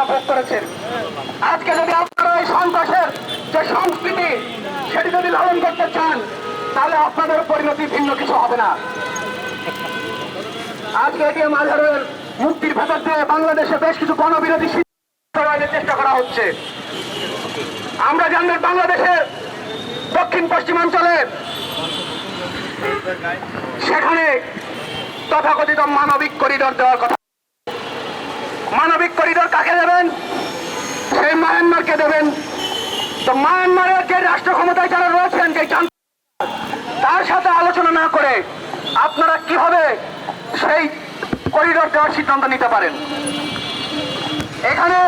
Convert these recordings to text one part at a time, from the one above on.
আপনারা ভোগ করেছেন। আজকে যদি আপনারা এই সন্ত্রাসের যে সংস্কৃতি, সেটি যদি লালন করতে চান, তাহলে আপনাদের পরিণতি ভিন্ন কিছু হবে না। আজকে এটিএম আজহারের মুক্তির ভেতর দিয়ে বাংলাদেশে বেশ কিছু গণবিরোধী চেষ্টা করা হচ্ছে। আমরা জানবেন বাংলাদেশের দক্ষিণ পশ্চিমাঞ্চলে সেখানে তথাকথিত মানবিক করিডর দেওয়ার কথা মানবিক করিডোর কাকে দেবেন? সেই মায়ানমারকে দেবেন। তো মায়ানমারের যে রাষ্ট্র ক্ষমতায় যারা রয়েছেন, যে তার সাথে আলোচনা না করে আপনারা কীভাবে সেই করিডোর দেওয়ার সিদ্ধান্ত নিতে পারেন? এখানে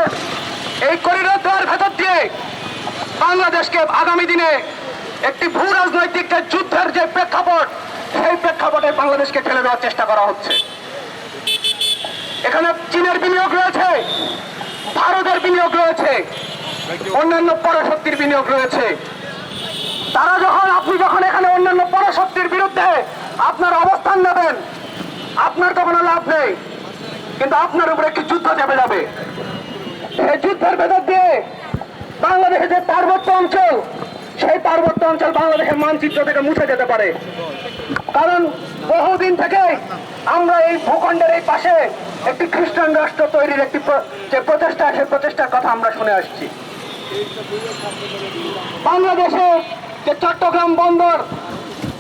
এই করিডোর দেওয়ার ভেতর দিয়ে বাংলাদেশকে আগামী দিনে একটি ভূ রাজনৈতিক যুদ্ধের যে প্রেক্ষাপট, সেই প্রেক্ষাপটে বাংলাদেশকে ঠেলে দেওয়ার চেষ্টা করা হচ্ছে। এখানে চীনের বিনিয়োগ রয়েছে, ভারতের বিনিয়োগ রয়েছে, অন্যান্য পরাশক্তির বিনিয়োগ রয়েছে। তারা যখন, আপনি যখন এখানে অন্যান্য পরাশক্তির বিরুদ্ধে আপনার অবস্থান নেবেন, আপনার তো কোনো লাভ নেই, কিন্তু আপনার উপরে একটি যুদ্ধ চেপে যাবে। এই যুদ্ধের ভেতর দিয়ে বাংলাদেশের যে পার্বত্য অঞ্চল সেই পার্বত্য অঞ্চল বাংলাদেশের মানচিত্র থেকে মুছে যেতে পারে। কারণ বহুদিন থেকে আমরা এই ভূখণ্ডের এই পাশে একটি খ্রিস্টান রাষ্ট্র তৈরির একটি যে প্রচেষ্টা, সেই প্রচেষ্টার কথা আমরা শুনে আসছি। বাংলাদেশে যে চট্টগ্রাম বন্দর,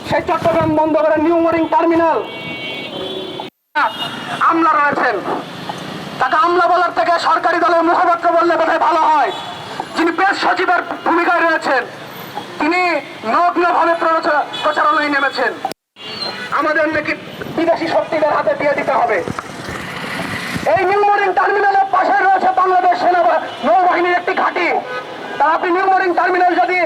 সেই চট্টগ্রাম বন্দরের নিউমোরিং টার্মিনাল, আমলা রয়েছেন। তাকে আমলা বলার থেকে সরকারি দলের মুখপাত্র বললে বোধহয় ভালো হয়। যিনি প্রেস সচিবের ভূমিকায় রয়েছেন। নগ্নভাবে প্রচার- প্রচারণায় নেমেছেন। আমাদের নাকি বিদেশি শক্তিদের হাতে দিয়ে দিতে হবে। এই নিউমোরিং টার্মিনালের পাশে রয়েছে বাংলাদেশ সেনা নৌবাহিনীর একটি ঘাঁটি। তা আপনি নিউমোরিং টার্মিনাল যদি